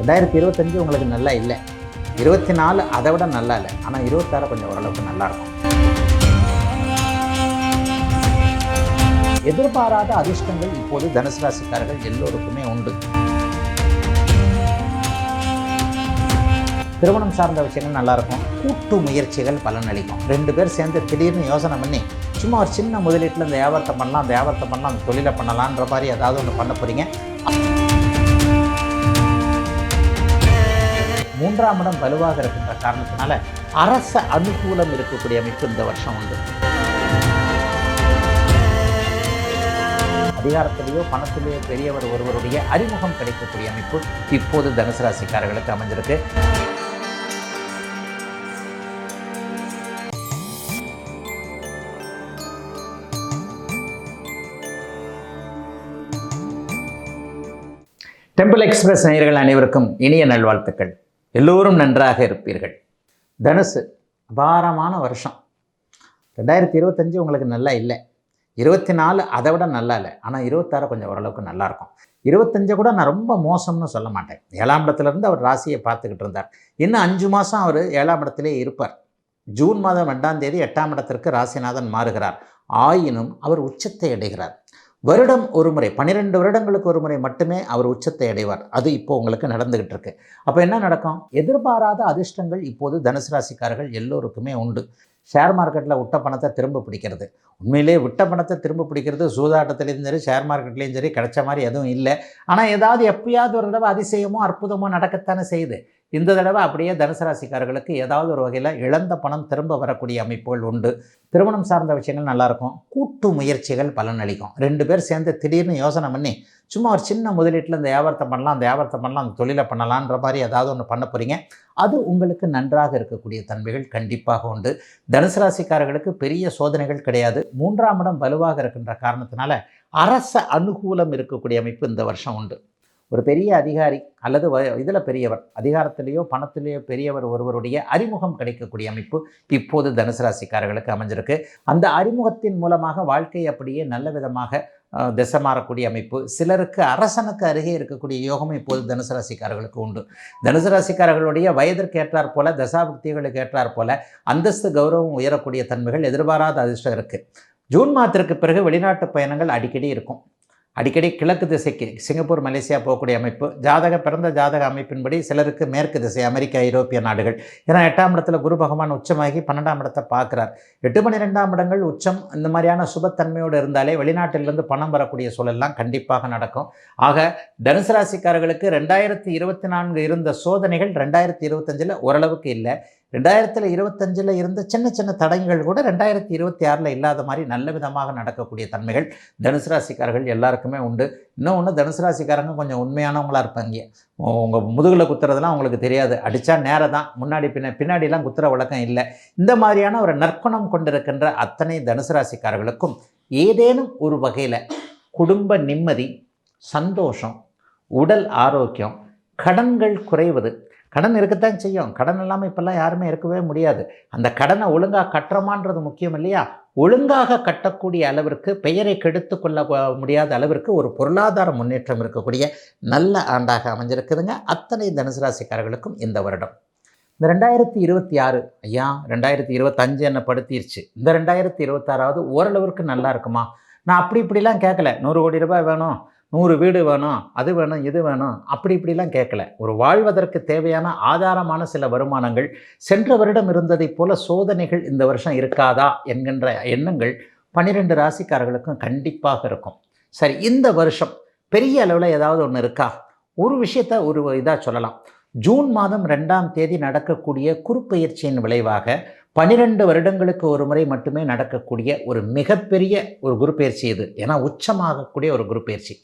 ரெண்டாயிரத்தி இருபத்தஞ்சு உங்களுக்கு நல்லா இல்லை. இருபத்தி நாலு அதை விட நல்லா இல்லை. ஆனால் இருபத்தாறு கொஞ்சம் ஓரளவுக்கு நல்லாயிருக்கும் எதிர்பாராத அதிர்ஷ்டங்கள் இப்போது தனுசு ராசிக்காரர்கள் எல்லோருக்குமே உண்டு. திருமணம் சார்ந்த விஷயங்கள் நல்லாயிருக்கும் கூட்டு முயற்சிகள் பலனளிக்கும் ரெண்டு பேர் சேர்ந்து திடீர்னு யோசனை பண்ணி சும்மா ஒரு சின்ன முதலீட்டில் இந்த வியாபாரத்தை பண்ணலாம் அந்த வியாபாரத்தை பண்ணலாம் அந்த தொழிலை பண்ணலான்ற மாதிரி ஏதாவது ஒன்று பண்ண போகிறீங்க மூன்றாம் இடம் வலுவாக இருக்கின்ற காரணத்தினால அரச அனுகூலம் இருக்கக்கூடிய அமைப்பு இந்த வருஷம் உண்டு. அதிகாரத்திலேயோ பணத்திலேயோ பெரியவர் ஒருவருடைய அறிமுகம் கிடைக்கக்கூடிய அமைப்பு இப்போது தனுசு ராசிக்காரர்களுக்கு அமைஞ்சிருக்கு. டெம்பிள் எக்ஸ்பிரஸ் நேயர்கள் அனைவருக்கும் இனிய நல்வாழ்த்துக்கள். எல்லோரும் நன்றாக இருப்பீர்கள். தனுசு அபாரமான வருஷம். ரெண்டாயிரத்தி இருபத்தஞ்சு உங்களுக்கு நல்லா இல்லை. இருபத்தி நாலு அதை விட நல்லா இல்லை. ஆனால் இருபத்தாறு கொஞ்சம் ஓரளவுக்கு நல்லாயிருக்கும் இருபத்தஞ்சை கூட நான் ரொம்ப மோசம்னு சொல்ல மாட்டேன். ஏழாம் இடத்துலேருந்து அவர் ராசியை பார்த்துக்கிட்டு இருந்தார். இன்னும் அஞ்சு மாதம் அவர் ஏழாம் இடத்திலே இருப்பார். ஜூன் மாதம் ரெண்டாம் தேதி எட்டாம் இடத்திற்கு ராசிநாதன் மாறுகிறார். ஆயினும் அவர் உச்சத்தை அடைகிறார். வருடம் ஒரு முறை பன்னிரெண்டு வருடங்களுக்கு ஒரு முறை மட்டுமே அவர் உச்சத்தை அடைவார். அது இப்போ உங்களுக்கு நடந்துகிட்டு இருக்கு அப்போ என்ன நடக்கும்? எதிர்பாராத அதிர்ஷ்டங்கள் இப்போது தனுசு ராசிக்காரர்கள் எல்லோருக்குமே உண்டு. ஷேர் மார்க்கெட்டில் விட்ட பணத்தை திரும்ப பிடிக்கிறது. உண்மையிலே விட்ட பணத்தை திரும்ப பிடிக்கிறது சூதாட்டத்துலேயும் சரி ஷேர் மார்க்கெட்லேயும் சரி கிடைச்ச மாதிரி எதுவும் இல்லை. ஆனால் ஏதாவது எப்பயாவது ஒரு தடவை அதிசயமோ அற்புதமோ நடக்கத்தானே செய்யுது. இந்த தடவை அப்படியே தனுசு ராசிக்காரர்களுக்கு ஏதாவது ஒரு வகையில் இழந்த பணம் திரும்ப வரக்கூடிய அமைப்புகள் உண்டு. திருமணம் சார்ந்த விஷயங்கள் நல்லாயிருக்கும். கூட்டு முயற்சிகள் பலனளிக்கும். ரெண்டு பேர் சேர்ந்து திடீர்னு யோசனை பண்ணி சும்மா ஒரு சின்ன முதலீட்டில் இந்த வியாபாரத்தை பண்ணலாம் அந்த வியாபாரத்தை பண்ணலாம் அந்த தொழிலை பண்ணலான்ற மாதிரி ஏதாவது ஒன்று பண்ண போகிறீங்க அது உங்களுக்கு நன்றாக இருக்கக்கூடிய தன்மைகள் கண்டிப்பாக உண்டு. தனுசு ராசிக்காரர்களுக்கு பெரிய சோதனைகள் கிடையாது. மூன்றாம் இடம் வலுவாக இருக்கின்ற காரணத்தினால அரச அனுகூலம் இருக்கக்கூடிய அமைப்பு இந்த வருஷம் உண்டு. ஒரு பெரிய அதிகாரி அல்லது இதில் பெரியவர் அதிகாரத்திலேயோ பணத்திலேயோ பெரியவர் ஒருவருடைய அறிமுகம் கிடைக்கக்கூடிய அமைப்பு இப்போது தனுசு ராசிக்காரர்களுக்கு அமைஞ்சிருக்கு. அந்த அறிமுகத்தின் மூலமாக வாழ்க்கை அப்படியே நல்ல விதமாக திசை மாறக்கூடிய அமைப்பு. சிலருக்கு அரசனுக்கு அருகே இருக்கக்கூடிய யோகம் இப்போது தனுசு ராசிக்காரர்களுக்கு உண்டு. தனுசு ராசிக்காரர்களுடைய வயதிற்கு ஏற்றார் போல தசாபக்திகளுக்கு ஏற்றார் போல அந்தஸ்து கௌரவம் உயரக்கூடிய தன்மைகள் எதிர்பாராத அதிர்ஷ்டம் இருக்குது ஜூன் மாதத்திற்கு பிறகு வெளிநாட்டு பயணங்கள் அடிக்கடி இருக்கும். அடிக்கடி கிழக்கு திசைக்கு சிங்கப்பூர் மலேசியா போகக்கூடிய அமைப்பு ஜாதக பிறந்த ஜாதக அமைப்பின்படி சிலருக்கு மேற்கு திசை அமெரிக்கா ஐரோப்பிய நாடுகள். ஏன்னா எட்டாம் இடத்துல குரு பகவான் உச்சமாகி பன்னெண்டாம் இடத்தை பார்க்குறார். எட்டு மணி ரெண்டாம் இடங்கள் உச்சம் இந்த மாதிரியான சுபத்தன்மையோடு இருந்தாலே வெளிநாட்டிலிருந்து பணம் வரக்கூடிய சூழல்லாம் கண்டிப்பாக நடக்கும். ஆக தனுசு ராசிக்காரர்களுக்கு ரெண்டாயிரத்தி இருபத்தி நான்கு இருந்த சோதனைகள் ரெண்டாயிரத்தி இருபத்தஞ்சில் ஓரளவுக்கு இல்லை. ரெண்டாயிரத்தில் இருபத்தஞ்சில் இருந்த சின்ன சின்ன தடங்கள் கூட ரெண்டாயிரத்தி இருபத்தி ஆறில் இல்லாத மாதிரி நல்ல விதமாக நடக்கக்கூடிய தன்மைகள் தனுசு ராசிக்காரர்கள் எல்லாருக்குமே உண்டு. இன்னும் ஒன்று தனுசு ராசிக்காரங்க கொஞ்சம் உண்மையானவங்களாக இருப்பாங்க. உங்கள் முதுகில் குத்துறதுலாம் உங்களுக்கு தெரியாது. அடித்தா நேரம் தான் முன்னாடி பின்ன பின்னாடிலாம் குத்துற வழக்கம் இல்லை. இந்த மாதிரியான ஒரு நற்குணம் கொண்டிருக்கின்ற அத்தனை தனுசு ராசிக்காரர்களுக்கும் ஏதேனும் ஒரு வகையில் குடும்ப நிம்மதி சந்தோஷம் உடல் ஆரோக்கியம் கடன்கள் குறைவது கடன் இருக்கத்தான் செய்யும். கடன் இல்லாமல் இப்போல்லாம் யாருமே இருக்கவே முடியாது. அந்த கடனை ஒழுங்காக கட்டுறோமான்றது முக்கியம் இல்லையா? ஒழுங்காக கட்டக்கூடிய அளவிற்கு பெயரை கெடுத்து கொள்ள முடியாத அளவிற்கு ஒரு பொருளாதார முன்னேற்றம் இருக்கக்கூடிய நல்ல ஆண்டாக அமைஞ்சிருக்குதுங்க. அத்தனை தனுசு ராசிக்காரர்களுக்கும் இந்த வருடம். இந்த ரெண்டாயிரத்தி இருபத்தி ஆறு ஐயா ரெண்டாயிரத்தி இருபத்தஞ்சு என்ன படுத்திருச்சு. இந்த ரெண்டாயிரத்தி இருபத்தாறாவது ஓரளவிற்கு நல்லா இருக்குமா? நான் அப்படி இப்படிலாம் கேட்கல. நூறு கோடி ரூபாய் வேணும். நூறு வீடு வேணும் அது வேணும் இது வேணும் அப்படி இப்படிலாம் கேட்கல. ஒரு வாழ்வதற்கு தேவையான ஆதாரமான சில வருமானங்கள் சென்ற வருடம் இருந்ததைப் போல சோதனைகள் இந்த வருஷம் இருக்காதா என்கின்ற எண்ணங்கள் பன்னிரெண்டு ராசிக்காரர்களுக்கும் கண்டிப்பாக இருக்கும். சரி இந்த வருஷம் பெரிய அளவில் ஏதாவது ஒன்று இருக்கா? ஒரு விஷயத்த ஒரு இதாக சொல்லலாம். ஜூன் மாதம் ரெண்டாம் தேதி நடக்கக்கூடிய குறுப்பெயர்ச்சியின் விளைவாக பனிரெண்டு வருடங்களுக்கு ஒரு முறை மட்டுமே நடக்கக்கூடிய ஒரு மிகப்பெரிய ஒரு குரு பயிற்சி இது. ஏன்னா உச்சமாகக்கூடிய ஒரு குரு பயிற்சி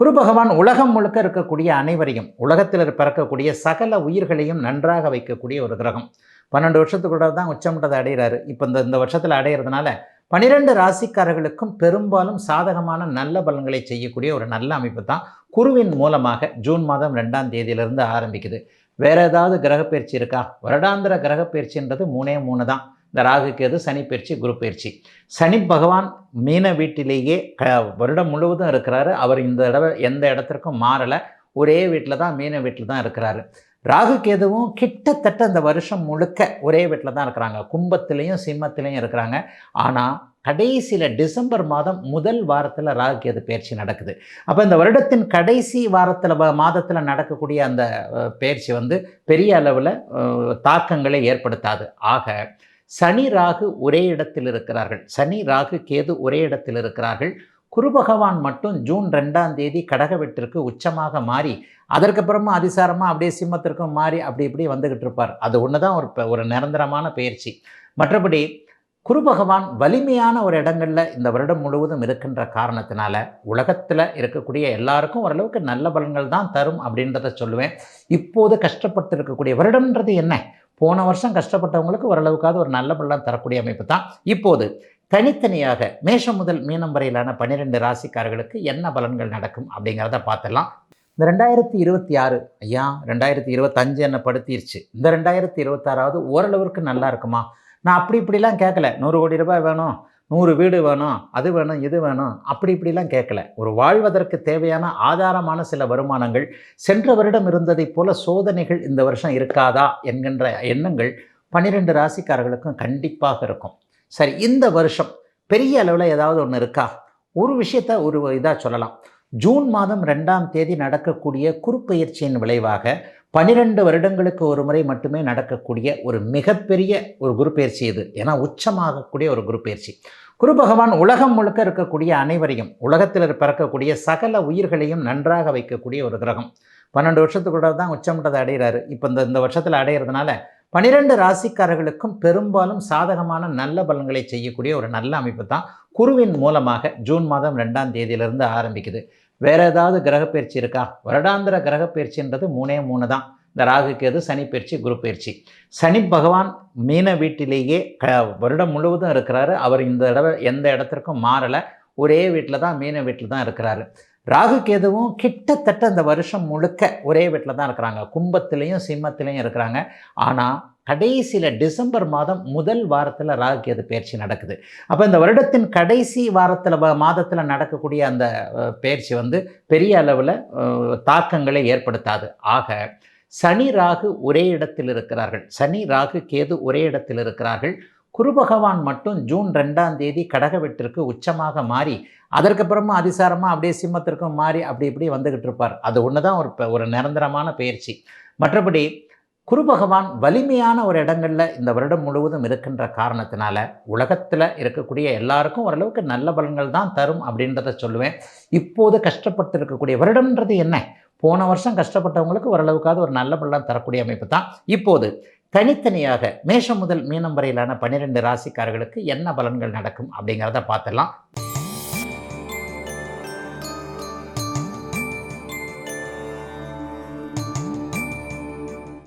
குரு பகவான் உலகம் முழுக்க இருக்கக்கூடிய அனைவரையும் உலகத்தில் பிறக்கக்கூடிய சகல உயிர்களையும் நன்றாக வைக்கக்கூடிய ஒரு கிரகம். பன்னெண்டு வருஷத்துக்குள்ள தான் உச்சமட்டத்தை அடைகிறாரு. இப்போ இந்த இந்த வருஷத்தில் அடையிறதுனால பனிரெண்டு ராசிக்காரர்களுக்கும் பெரும்பாலும் சாதகமான நல்ல பலன்களை செய்யக்கூடிய ஒரு நல்ல அமைப்பு தான் குருவின் மூலமாக ஜூன் மாதம் ரெண்டாம் தேதியிலிருந்து ஆரம்பிக்குது. வேறு ஏதாவது கிரகப்பயிற்சி இருக்கா? வருடாந்திர கிரகப்பயிற்சின்றது மூணே மூணு தான். இந்த ராகு கேது சனி பயிற்சி குரு பயிற்சி. சனி பகவான் மீன வீட்டிலேயே க வருடம் முழுவதும் இருக்கிறாரு. அவர் இந்த தடவை எந்த இடத்திற்கும் மாறலை. ஒரே வீட்டில் தான் மீன வீட்டில் தான் இருக்கிறாரு. ராகு கேதுவும் கிட்டத்தட்ட இந்த வருஷம் முழுக்க ஒரே வீட்டில் தான் இருக்கிறாங்க. கும்பத்திலையும் சிம்மத்திலையும் இருக்கிறாங்க. ஆனால் கடைசியில் டிசம்பர் மாதம் முதல் வாரத்தில் ராகுகேது பயிற்சி நடக்குது. அப்போ இந்த வருடத்தின் கடைசி வாரத்தில் மாதத்தில் நடக்கக்கூடிய அந்த பயிற்சி வந்து பெரிய அளவில் தாக்கங்களை ஏற்படுத்தாது. ஆக சனி ராகு ஒரே இடத்தில் இருக்கிறார்கள். சனி ராகு கேது ஒரே இடத்தில் இருக்கிறார்கள். குரு பகவான் மட்டும் ஜூன் ரெண்டாம் தேதி கடகவெட்டிற்கு உச்சமாக மாறி அதற்கப்புறமா அதிசாரமாக அப்படியே சிம்மத்திற்கும் மாறி அப்படி இப்படி வந்துக்கிட்டு இருப்பார். அது ஒன்று தான் ஒரு ஒரு நிரந்தரமான பயிற்சி மற்றபடி குரு பகவான் வலிமையான ஒரு இடங்களில் இந்த வருடம் முழுவதும் இருக்கின்ற காரணத்தினால உலகத்தில் இருக்கக்கூடிய எல்லாருக்கும் ஓரளவுக்கு நல்ல பலன்கள் தான் தரும் அப்படின்றத சொல்லுவேன். இப்போது கஷ்டப்பட்டு இருக்கக்கூடிய வருடம்ன்றது என்ன? போன வருஷம் கஷ்டப்பட்டவங்களுக்கு ஓரளவுக்காவது ஒரு நல்ல பலன் தரக்கூடிய அமைப்பு தான். இப்போது தனித்தனியாக மேஷம் முதல் மீனம் வரையிலான பன்னிரெண்டு ராசிக்காரர்களுக்கு என்ன பலன்கள் நடக்கும் அப்படிங்கிறத பார்த்துடலாம். இந்த ரெண்டாயிரத்தி இருபத்தி ஆறு ஐயா ரெண்டாயிரத்தி இருபத்தஞ்சு என்ன படுத்திருச்சு. இந்த ரெண்டாயிரத்தி இருபத்தாறாவது ஓரளவுக்கு நல்லா இருக்குமா? நான் அப்படி இப்படிலாம் கேட்கல. நூறு கோடி ரூபாய் வேணும் நூறு வீடு வேணும் அது வேணும் இது வேணும் அப்படி இப்படிலாம் கேட்கல. ஒரு வாழ்வதற்கு தேவையான ஆதாரமான சில வருமானங்கள் சென்ற வருடம் இருந்ததைப் போல சோதனைகள் இந்த வருஷம் இருக்காதா என்கின்ற எண்ணங்கள் பன்னிரெண்டு ராசிக்காரர்களுக்கும் கண்டிப்பாக இருக்கும். சரி இந்த வருஷம் பெரிய அளவில் ஏதாவது ஒன்று இருக்கா? ஒரு விஷயத்த ஒரு இதாக சொல்லலாம். ஜூன் மாதம் ரெண்டாம் தேதி நடக்கக்கூடிய குறுப்பெயர்ச்சியின் விளைவாக பனிரெண்டு வருடங்களுக்கு ஒரு முறை மட்டுமே நடக்கக்கூடிய ஒரு மிகப்பெரிய ஒரு குரு பயிற்சி இது. ஏன்னா உச்சமாகக்கூடிய ஒரு குரு பயிற்சி குரு பகவான் உலகம் முழுக்க இருக்கக்கூடிய அனைவரையும் உலகத்தில் பிறக்கக்கூடிய சகல உயிர்களையும் நன்றாக வைக்கக்கூடிய ஒரு கிரகம். பன்னெண்டு வருஷத்துக்குள்ள தான் உச்சமட்டத்தை அடைகிறாரு. இப்போ இந்த இந்த வருஷத்தில் அடையிறதுனால பனிரெண்டு ராசிக்காரர்களுக்கும் பெரும்பாலும் சாதகமான நல்ல பலன்களை செய்யக்கூடிய ஒரு நல்ல அமைப்பு தான் குருவின் மூலமாக ஜூன் மாதம் ரெண்டாம் தேதியிலிருந்து ஆரம்பிக்குது. வேற ஏதாவது கிரகப்பயிற்சி இருக்கா? வருடாந்திர கிரகப்பயிற்சின்றது மூணே மூணு தான். இந்த ராகு கேது சனி பயிற்சி குரு பயிற்சி. சனி பகவான் மீன வீட்டிலேயே க வருடம் முழுவதும் இருக்கிறாரு. அவர் இந்த தடவை எந்த இடத்திற்கும் மாறலை. ஒரே வீட்டில் தான் மீன வீட்டில் தான் இருக்கிறாரு. ராகு கேதுவும் கிட்டத்தட்ட இந்த வருஷம் முழுக்க ஒரே வீட்டில் தான் இருக்கிறாங்க. கும்பத்திலையும் சிம்மத்திலையும் இருக்கிறாங்க. ஆனால் கடைசியில் டிசம்பர் மாதம் முதல் வாரத்தில் ராகு கேது பயிற்சி நடக்குது. அப்போ இந்த வருடத்தின் கடைசி வாரத்தில் மாதத்தில் நடக்கக்கூடிய அந்த பயிற்சி வந்து பெரிய அளவில் தாக்கங்களை ஏற்படுத்தாது. ஆக சனி ராகு ஒரே இடத்தில் இருக்கிறார்கள். சனி ராகு கேது ஒரே இடத்தில் இருக்கிறார்கள். குரு பகவான் மட்டும் ஜூன் ரெண்டாம் தேதி கடக வெட்டிற்கு உச்சமாக மாறி அதற்கப்புறமா அதிசாரமாக அப்படியே சிம்மத்திற்கும் மாறி அப்படி இப்படி வந்துக்கிட்டு இருப்பார். அது ஒன்று தான் ஒரு ஒரு நிரந்தரமான பயிற்சி. மற்றபடி குரு பகவான் வலிமையான ஒரு இடங்களில் இந்த வருடம் முழுவதும் இருக்கின்ற காரணத்தினால உலகத்தில் இருக்கக்கூடிய எல்லாருக்கும் ஓரளவுக்கு நல்ல பலன்கள் தான் தரும் அப்படின்றத சொல்லுவேன். இப்போது கஷ்டப்பட்டு இருக்கக்கூடிய வருடம்ன்றது என்ன? போன வருஷம் கஷ்டப்பட்டவங்களுக்கு ஓரளவுக்காவது ஒரு நல்ல பலன் தரக்கூடிய அமைப்பு தான். இப்போது தனித்தனியாக மேஷம் முதல் மீனம் வரையிலான பன்னிரெண்டு ராசிக்காரர்களுக்கு என்ன பலன்கள் நடக்கும் அப்படிங்கிறத பார்த்துடலாம்.